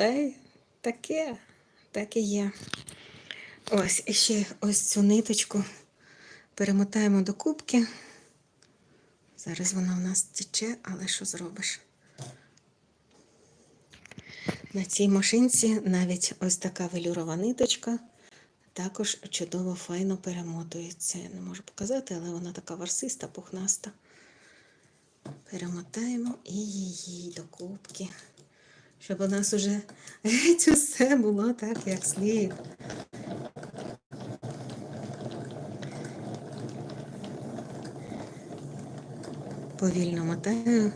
Та й таке, так і є. Ось, і ще ось цю ниточку перемотаємо до кубки. Зараз вона в нас тече, але що зробиш? На цій машинці навіть ось така велюрова ниточка також чудово файно перемотується. Я не можу показати, але вона така варсиста, пухнаста. Перемотаємо і її до кубки, щоб у нас уже геть усе було так, як слід. Повільно мотаю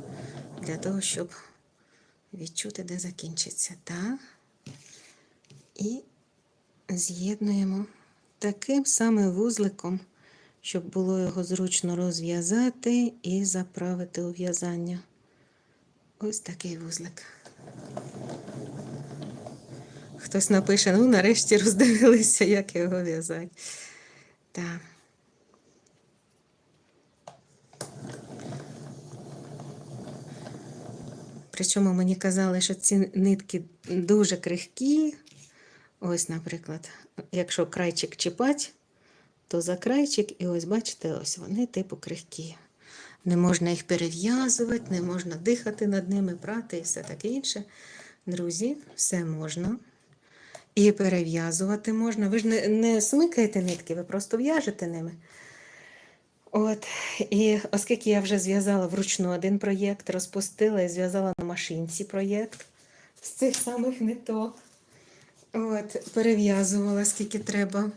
для того, щоб відчути, де закінчиться. Так. І з'єднуємо таким самим вузликом, щоб було його зручно розв'язати і заправити у в'язання. Ось такий вузлик. Хтось напише, ну нарешті роздивилися, як його в'язати. Так. Причому мені казали, що ці нитки дуже крихкі. Ось, наприклад, якщо крайчик чіпать, то за крайчик, і ось бачите, ось вони типу крихкі. Не можна їх перев'язувати, не можна дихати над ними, прати і все таке інше. Друзі, все можна. І перев'язувати можна. Ви ж не, не смикаєте нитки, ви просто в'яжете ними. От, і оскільки я вже зв'язала вручну один проєкт, розпустила і зв'язала на машинці проєкт з цих самих ниток. От, перев'язувала скільки треба.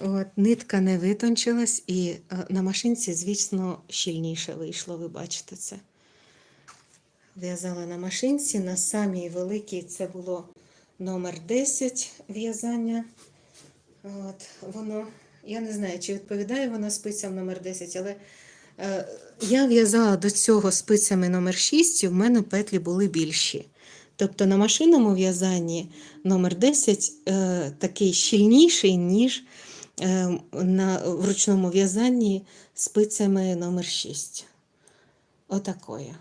От, нитка не витончилась, і е, на машинці, звісно, щільніше вийшло, ви бачите це. В'язала на машинці, на самій великій це було номер 10 в'язання. От, воно, я не знаю, чи відповідає воно спицям номер 10, але е, я в'язала до цього спицями номер 6, і в мене петлі були більші. Тобто на машинному в'язанні номер 10 е, такий щільніший, ніж на в ручному в'язанні спицями номер 6. Отакої.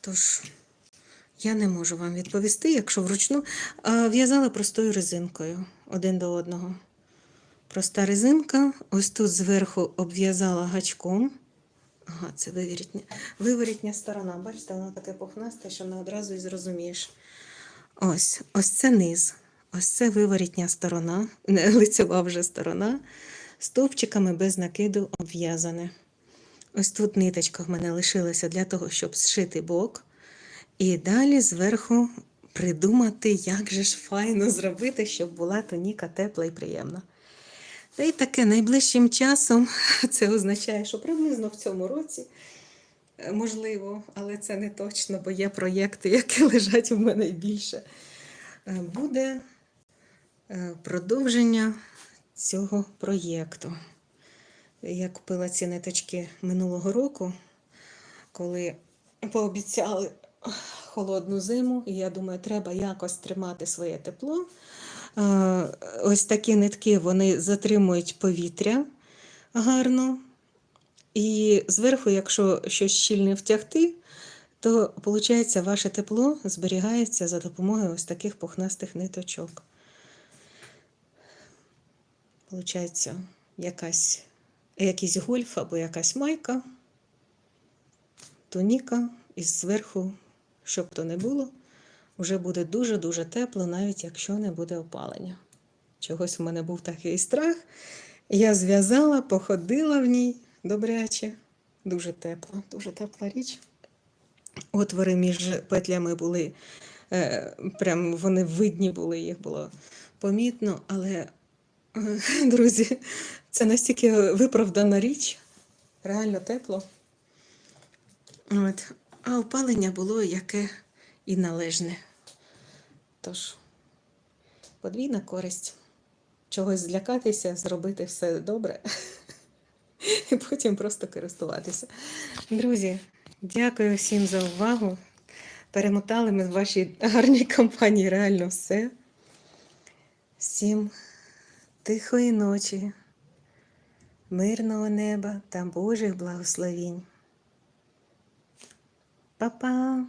Тож, я не можу вам відповісти, якщо вручну а, в'язала простою резинкою один до одного. Проста резинка, ось тут зверху обв'язала гачком. Ага, це виворітня, виворітня сторона. Бачите, вона таке пухнасте, що не одразу і зрозумієш. Ось, ось це низ. Ось це виворітня сторона, не лицева вже сторона, стовпчиками без накиду обв'язане. Ось тут ниточка в мене лишилася для того, щоб зшити бок. І далі зверху придумати, як же ж файно зробити, щоб була тоніка тепла і приємна. Та й таке найближчим часом це означає, що приблизно в цьому році, е, можливо, але це не точно, бо є проєкти, які лежать у мене більше. е, Буде продовження цього проєкту. Я купила ці ниточки минулого року, коли пообіцяли холодну зиму, і я думаю, треба якось тримати своє тепло. Е, Ось такі нитки вони затримують повітря гарно. І зверху, якщо щось щільне втягти, то виходить, ваше тепло зберігається за допомогою ось таких пухнастих ниточок. Получається, якась, якийсь гольф або якась майка, тоніка, і зверху, щоб то не було, вже буде дуже-дуже тепло, навіть якщо не буде опалення. Чогось в мене був такий страх. Я зв'язала, походила в ній добряче. Дуже тепло, дуже тепла річ. Отвори між петлями були, е, прям вони видні були, їх було помітно, але, друзі, це настільки виправдана річ, реально тепло. От. А опалення було яке і належне. Тож, подвійна користь. Чогось злякатися, зробити все добре, і потім просто користуватися. Друзі, дякую всім за увагу. Перемотали ми в вашій гарній компанії реально все. Всім тихої ночі, мирного неба та Божих благословінь. Па-па!